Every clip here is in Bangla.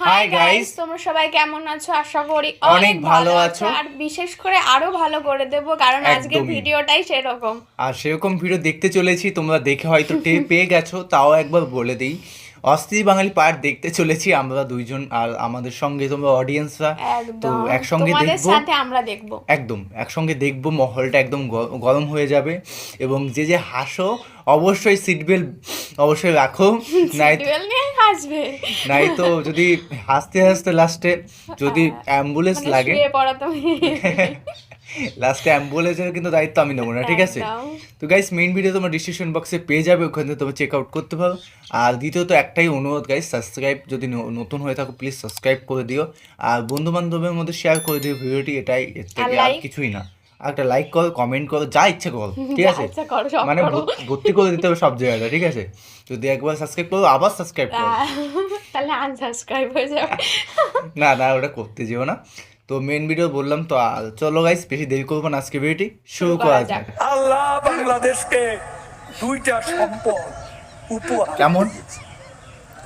হাই গাইস তোমরা সবাই কেমন আছো? আশা করি অনেক ভালো আছো। আর বিশেষ করে আরও ভালো করে দেব কারণ আজকের ভিডিওটাই সেরকম। আর সেরকম ভিডিও দেখতে চলেছি তোমরা দেখে হয়তো পেয়ে গেছো তাও একবার বলে দিই। অস্থির বাঙালি পার্ট দেখতে চলেছি আমরা দুইজন আর আমাদের সঙ্গে তোমরা অডিয়েন্সরা তো একসঙ্গে দেখব। সাথে আমরা দেখব। একদম। একসঙ্গে দেখব মহলটা একদম গরম হয়ে যাবে এবং যে যে হাসো অবশ্যই সিট বেল্ট অবশ্যই রাখো। নাই হাসবে। নাই তো যদি হাসতে হাসতে লাস্টে যদি অ্যাম্বুলেন্স মানে লাগে। লাস্টে অ্যাম্বুলেন্সের কিন্তু দায়িত্ব আমি নেব না ঠিক আছে? তো গাইস মেইন ভিডিও তোমার ডিসক্রিপশন বক্সে পেয়ে যাবে ওখান থেকে তোমরা চেক আউট করতে পারো। আর দ্বিতীয়ত একটাই অনুরোধ গাইস সাবস্ক্রাইব যদি নতুন হয়ে থাকো প্লিজ সাবস্ক্রাইব করে দিও। আর বন্ধু বান্ধবের মধ্যে শেয়ার করে দিও ভিডিওটি এটাই এর থেকে আর কিছুই না। আর একটা লাইক করো কমেন্ট করো যা ইচ্ছে করো ঠিক আছে? মানে ভর্তি করে দিতে হবে সব জায়গাটা ঠিক আছে? যদি একবার সাবস্ক্রাইব করো আবার সাবস্ক্রাইব করো। তাহলে আনসাবস্ক্রাইব হয়ে যাবে। না না ওটা করতে যেও না। তো মেন ভিডিও বললাম তো চলো গাইস বেশি দেরি করব না আজকে ভিডিওটি শুরু করা যাক। আল্লাহ বাংলাদেশকে দুইটা সম্পদ উপহার কেমন?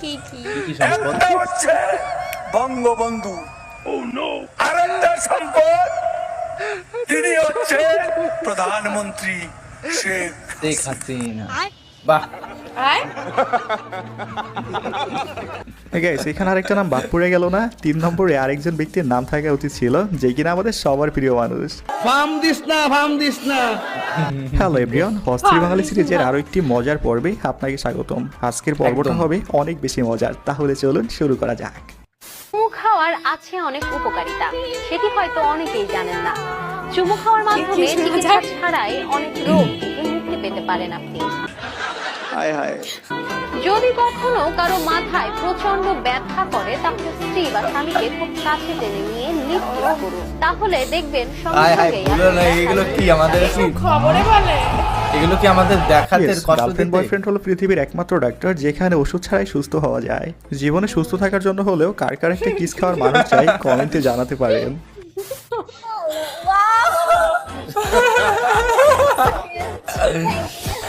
কি কি? কি সম্পদ? হচ্ছে বঙ্গবন্ধু। ও নো আরেকটা সম্পদ তিনি হচ্ছে প্রধানমন্ত্রী শেখ হাসিনা। বাহ। গাইস এখানে আরেকটা নাম বাদ পড়ে গেল না? তিন নম্বরে আরেকজন ব্যক্তির নাম থাকা উচিত ছিল যে কিনা আমাদের সবার প্রিয় মানুষ। দিস না ফাম দিস না। হ্যালো এভরিওয়ান হস্ত্রী বাঙালি সিরিজের আরও একটি মজার পর্বে আপনাকে স্বাগতম। আজকের পর্বটা হবে অনেক বেশি মজার। তাহলে চলুন শুরু করা যাক। চুমু খাওয়ার আছে অনেক উপকারিতা। সেটি হয়তো অনেকেই জানেন না। চুমু খাওয়ার মাধ্যমে চিকিৎসা ছাড়াই অনেক রোগ থেকে মুক্তি পেতে পারেন আপনি। হায় হায়। যদি কখনো কারও মাথায় প্রচণ্ড ব্যথা করে তাহলে স্ত্রী বা স্বামীকে খুব কাছে টেনে নিয়ে নৃত্য করুন। তাহলে দেখবেন সঙ্গে হায় হায় না এগুলো কি আমাদের কি? খবরে বলে। এগুলো কি আমাদের দেখাতে কষ্ট গার্লফ্রেন্ড বয়ফ্রেন্ড হলো পৃথিবীর একমাত্র ডাক্তার যেখানে ওষুধ ছাড়াই সুস্থ হওয়া যায়। জীবনে সুস্থ থাকার জন্য হলেও কার কার একটা কিস খাওয়ার মানুষ চাই কমেন্টে জানাতে পারেন। আজকে আমার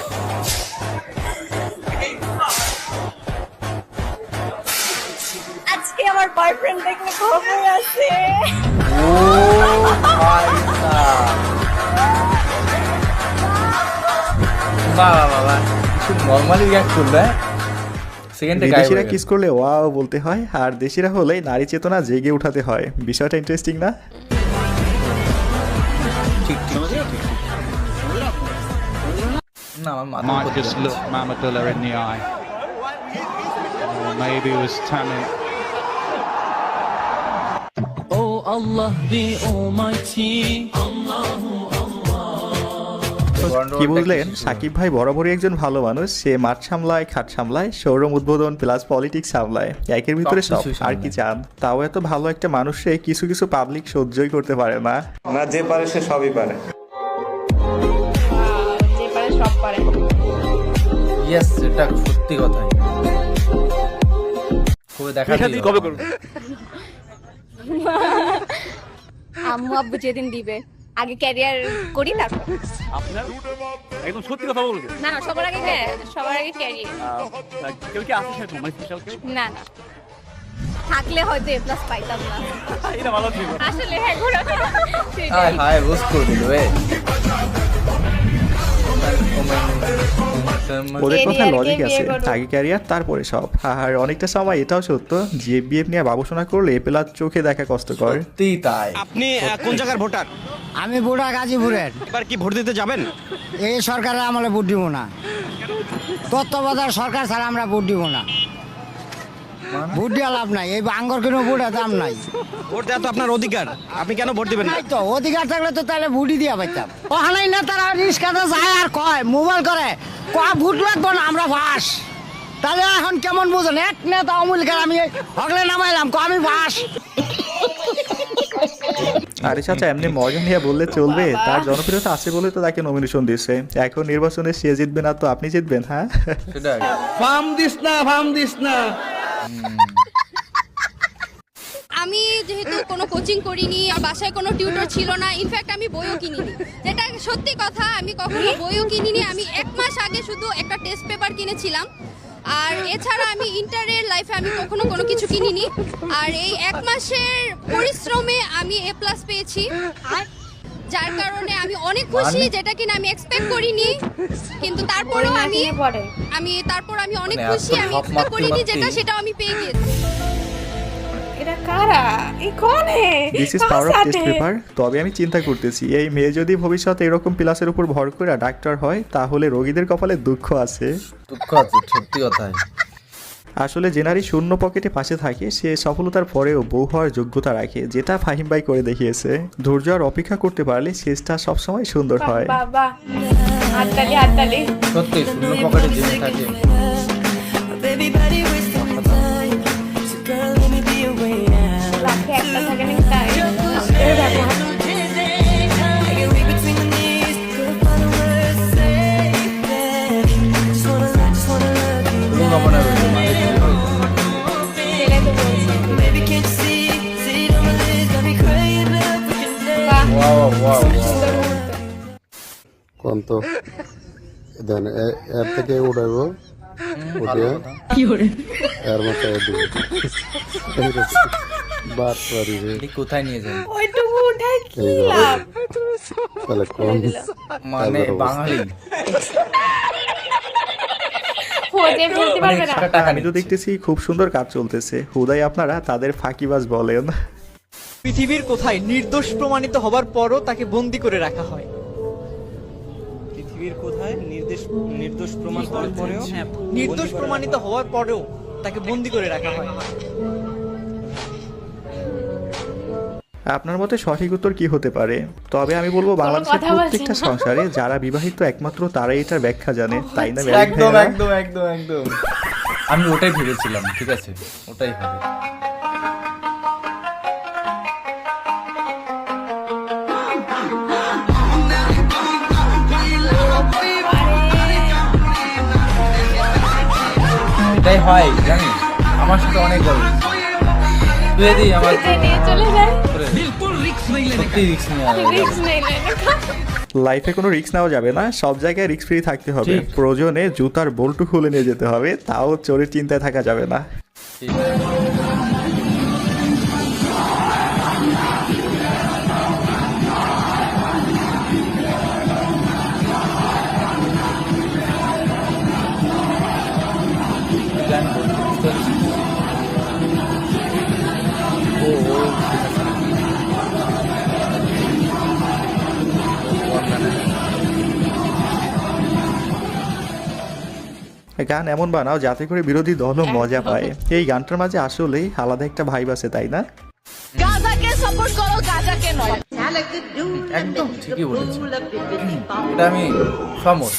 বয়ফ্রেন্ড দেখলে খবর আছে। বাবা বাবা কিছু নর্মালি রিয়াক্ট করবে সেকেন্ডে বিদেশিরা কিস করলে ওয়াও বলতে হয় আর দেশিরা হলে নারী চেতনা জেগে উঠাতে হয় বিষয়টা ইন্টারেস্টিং না ঠিক ঠিক আমার মাথা might করতে just যাচ্ছে। look Mamadullah in the eye. Or maybe it was Tamil. Allah the Almighty. কি বুঝলেন? সাকিব ভাই বরাবরই একজন ভালো মানুষ। সে মাঠ সামলায় খাট সামলায় শোরুম উদ্বোধন প্লাস পলিটিক্স সামলায়। একের ভিতরে সব। আর কি চান? তাও এত ভালো একটা মানুষে কিছু কিছু পাবলিক সহ্যই করতে পারে না। না যে পারে সে সবই পারে। যে পারে সব পারে। ইয়েস এটা সত্যি কথাই। কবে দেখা কবে করবে? আম্মু আব্বু যেদিন দিবে আগে ক্যারিয়ার করি তারপর। একদম সত্যি কথা বলবে? না না, সবার আগে হ্যাঁ সবার আগে ক্যারিয়ার কেউ কি আসে সেরকম? মানে স্পেশাল কেউ? না না। থাকলে হয়তো এ প্লাস পাইতাম না। এটা ভালো ছিল। আসলে হ্যাঁ ঘোরাফেরা। হাই হাই বুঝ করে দিল ওদের কথা লজিক আছে। আগে ক্যারিয়ার তারপরে সব। আর অনেকটা সময় এটাও সত্য। যে বিএফ নিয়ে বাবুসোনা করলে এপেলার চোখে দেখা কষ্টকর। সত্যি তাই। আপনি কোন জায়গার ভোটার? আমি বুড়া গাজীপুরের। এবার কি ভোট দিতে যাবেন? এই সরকারের আমলে ভোট দিব না। তত্ত্বাবধায়ক সরকার ছাড়া আমরা ভোট দিব না। ভোট দেওয়া লাভ নাই। এই আঙ্গর কোনো ভোট দাম নাই। ভোট দেওয়া তো আপনার অধিকার। আপনি কেন ভোট দিবেন না? তো অধিকার থাকলে তো তাহলে ভোটই দিয়া পাইতাম। ওখানেই না তারা রিক্সাতে যায় আর কয় মোবাইল করে। কয় ভোট লাগবো না আমরা বাস তাহলে এখন কেমন বুঝেন? এক নেতা আমি হকলে নামাইলাম কয় আমি বাস আরে চাচা এমনি মজা নিয়ে বললে চলবে। তার জনপ্রিয়তা আছে বলে তো তাকে নমিনেশন দিচ্ছে এখন নির্বাচনে সে জিতবে না তো আপনি জিতবেন হ্যাঁ? ফাম দিস না ফাম দিস না। আমি যেহেতু কোনো কোচিং করিনি, আর বাসায় কোনো টিউটর ছিল না ইনফ্যাক্ট আমি বইও কিনিনি। যেটা সত্যি কথা, আমি কখনো বইও কিনিনি, আমি এক মাস আগে শুধু একটা টেস্ট পেপার কিনেছিলাম। আর এছাড়া আমি ইন্টারের লাইফে আমি কখনো কোনো কিছু কিনিনি। আর এই এক মাসের পরিশ্রমে আমি এ প্লাস পেয়েছি। যার কারণে আমি অনেক খুশি যেটা কিনা আমি এক্সপেক্ট করিনি। কিন্তু তারপরেও আমি আমি তারপর আমি অনেক মানে খুশি আমি এক্সপেক্ট করিনি যেটা মারতে- সেটা আমি পেয়ে গিয়েছি। এটা কারা? এই কোন? Hey this is power of test paper তবে আমি চিন্তা করতেছি এই মেয়ে যদি ভবিষ্যতে এরকম প্লাসের উপর ভর করে ডাক্তার হয় তাহলে রোগীদের কপালে দুঃখ আছে। দুঃখ আছে সত্যি কথাই। আসলে যে নারী শূন্য পকেটে পাশে থাকে সে সফলতার পরেও বউ হওয়ার যোগ্যতা রাখে যেটা ফাহিম ভাই করে দেখিয়েছে। ধৈর্য আর অপেক্ষা করতে পারলে শেষটা সবসময় সুন্দর হয়। বাবা হাততালি হাততালি। সত্যি শূন্য পকেটে জেনে থাকে। বাহ ওয়াও ওয়াও সুন্দর মুহূর্ত কোন তো দেন এর থেকে উঠাইব উঠিয়ে এর মাথায় দিব বাদ পারি কোথায় নিয়ে যান ওইটুকু উঠাই কি লাভ তাহলে কোন মানে বাঙালি খোঁজে বলতে পারবে না extra টাকা আমি তো দেখতেছি খুব সুন্দর কাজ চলতেছে। হুদাই আপনারা তাদের ফাঁকিবাজ বলেন। পৃথিবীর কোথায় নির্দোষ প্রমাণিত হবার পরও তাকে বন্দি করে রাখা হয়। পৃথিবীর কোথায় নির্দেশ নির্দোষ প্রমাণ হওয়ার পরেও নির্দোষ প্রমাণিত হওয়ার পরেও তাকে বন্দি করে রাখা হয়। আপনার মতে সঠিক উত্তর কি হতে পারে? তবে আমি বলব বাংলাদেশের প্রত্যেকটা সংসারে যারা বিবাহিত একমাত্র তারাই এটার ব্যাখ্যা জানে তাই না একদম একদম একদম একদম। আমি ওটাই ভেবেছিলাম ঠিক আছে? ওটাই হবে। এটাই হয় জানিস? আমার সাথে অনেক গল্প তুই যদি আমার। নিয়ে চলে যায় সত্যি রিক্স নিয়ে আয়। রিস্ক নেই লাইফে কোনো রিক্স নেওয়া যাবে না সব জায়গায় রিক্স ফ্রি থাকতে হবে। প্রয়োজনে জুতার বোল্টু খুলে নিয়ে যেতে হবে তাও চোরের চিন্তায় থাকা যাবে না। গান এমন বানাও যাতে করে বিরোধী দলও মজা পায়। এই গানটার মাঝে আসলেই আলাদা একটা ভাইব আছে তাই না? গাজাকে সাপোর্ট করো গাজাকে নয়। একদম ঠিকই বলেছি। এটা আমি সমত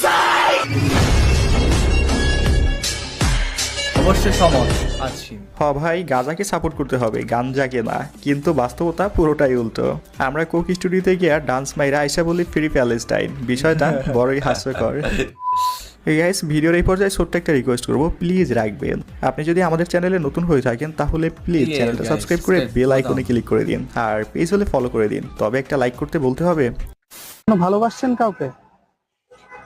অবশ্যই সমত আছি। হ ভাই গাজাকে সাপোর্ট করতে হবে গাঞ্জাকে না। কিন্তু বাস্তবতা পুরোটাই উল্টো। আমরা কোক স্টুডিওতে গিয়ে ডান্স মাইরা আইসা বলি ফ্রি প্যালেস্টাইন বিষয়টা বড়ই হাস্যকর। গাইস ভিডিওর এই পর্যায়ে ছোট্ট একটা রিকোয়েস্ট করব। প্লিজ রাখবেন। আপনি যদি আমাদের চ্যানেলে নতুন হয়ে থাকেন তাহলে প্লিজ চ্যানেলটা সাবস্ক্রাইব করে বেল আইকনে ক্লিক করে দিন। আর পেজ হলে ফলো করে দিন। তবে একটা লাইক করতে বলতে হবে। ভালোবাসছেন কাউকে?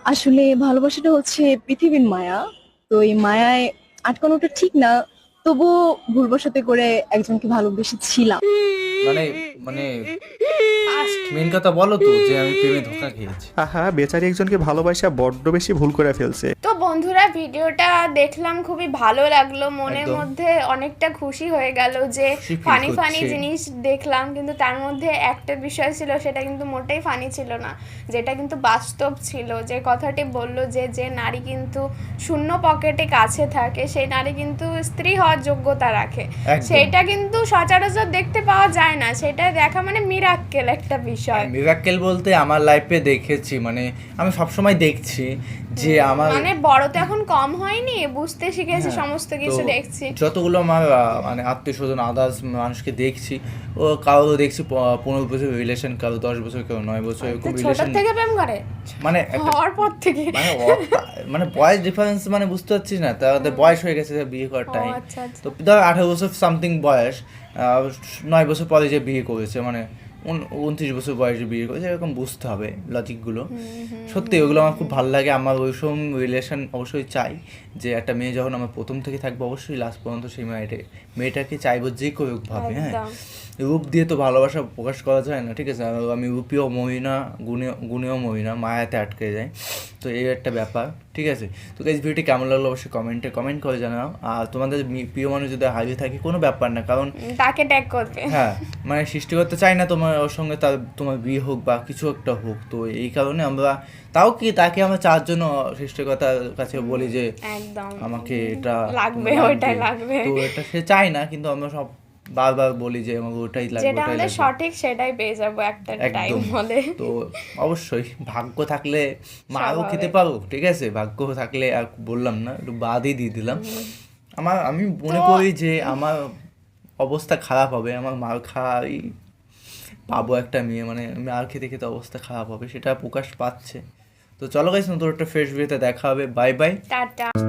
আসলে ভালোবাসাটা হচ্ছে পৃথিবীর মায়া। তো এই মায়ায় আটকানোটা ঠিক না। তবু ভুলবশতে করে একজনকে ভালোবেসেছিলাম। মানে মানে মেন কথা বলো তো যে আমি প্রেমে ধোকা খেয়েছি আহা বেচারি একজনকে ভালোবাসা বড্ড বেশি ভুল করে ফেলছে তো বন্ধুরা ভিডিওটা দেখলাম খুবই ভালো লাগল মনের একদম। মধ্যে অনেকটা খুশি হয়ে গেল যে খুশি feel ফানি ফানি। জিনিস দেখলাম কিন্তু তার মধ্যে একটা বিষয় ছিল সেটা কিন্তু মোটেই ফানি ছিল না যেটা কিন্তু বাস্তব ছিল যে কথাটি বলল যে যে নারী কিন্তু শূন্য পকেটে কাছে থাকে সেই নারী কিন্তু স্ত্রী হওয়ার যোগ্যতা রাখে একদম। সেটা কিন্তু সচরাচর দেখতে পাওয়া যায় না সেটা দেখা মানে মিরাক্কেল একটা বিষয়। মিরাক্কেল বলতে আমার লাইফে দেখেছি মানে আমি সবসময় দেখছি যে আমার মানে বড় তো এখন কম হয়নি বুঝতে শিখেছি হ্যাঁ, সমস্ত কিছু দেখছি। যতগুলো আমার মানে আত্মীয় স্বজন আদার্স মানুষকে দেখছি ও কারও দেখছি পনেরো বছর রিলেশন কারও দশ বছর কেউ নয় বছর এরকম ছোট রিলেশন থেকে প্রেম করে? মানে হওয়ার পর থেকে। মানে মানে বয়স ডিফারেন্স মানে বুঝতে পারছিস না তাদের বয়স হয়ে গেছে বিয়ে করার টাইম আচ্ছা, আচ্ছা। তো ধর আঠারো বছর সামথিং বয়স নয় বছর পরে যে বিয়ে করেছে মানে উন- উনত্রিশ বছর বয়সে বিয়ে করেছে এরকম বুঝতে হবে লজিকগুলো সত্যি ওগুলো আমার খুব ভালো লাগে। আমার ওই ওইসব রিলেশন অবশ্যই চাই যে একটা মেয়ে যখন আমার প্রথম থেকে থাকবে অবশ্যই লাস্ট পর্যন্ত সেই মেয়েটা মেয়েটাকে চাইব যে করুক ভাবে হ্যাঁ। রূপ দিয়ে তো ভালোবাসা প্রকাশ করা যায় না ঠিক আছে? আমি রূপীয় মহিনা গুণীয় গুণীয় মহিনা মায়াতে আটকে যায় তো এই একটা ব্যাপার। ঠিক আছে? তো এই ভিডিওটি কেমন লাগল অবশ্যই কমেন্টে কমেন্ট করে জানাও। আর তোমাদের প্রিয় মানুষ যদি হারিয়ে থাকে কোনো ব্যাপার না কারণ তাকে ট্যাগ করবে। হ্যাঁ মানে সৃষ্টি করতে চাই না তোমার ওর সঙ্গে তার তোমার বিয়ে হোক বা কিছু একটা হোক। তো এই কারণে আমরা তাও কি তাকে আমরা চার জন্য সৃষ্টিকর্তার কাছে বলি যে আমাকে এটা লাগবে, ওইটাই লাগবে। তো এটা সে চায় না কিন্তু আমরা সব বারবার বলি যে আমাকে ওটাই লাগবে যেটা আমাদের সঠিক সেটাই পেয়ে যাব একটা টাইম হলে। তো অবশ্যই ভাগ্য থাকলে মারও খেতে। পারো ঠিক আছে? ভাগ্য থাকলে আর বললাম না একটু বাদই দিয়ে দিলাম। আমার আমি মনে করি যে আমার অবস্থা খারাপ হবে আমার মার খাই পাবো একটা মেয়ে মানে মার খেতে খেতে অবস্থা খারাপ হবে সেটা প্রকাশ পাচ্ছে। তো চলো গাইস নতুন একটা ফ্রেশ ভিডিওতে দেখা হবে। Bye bye tata.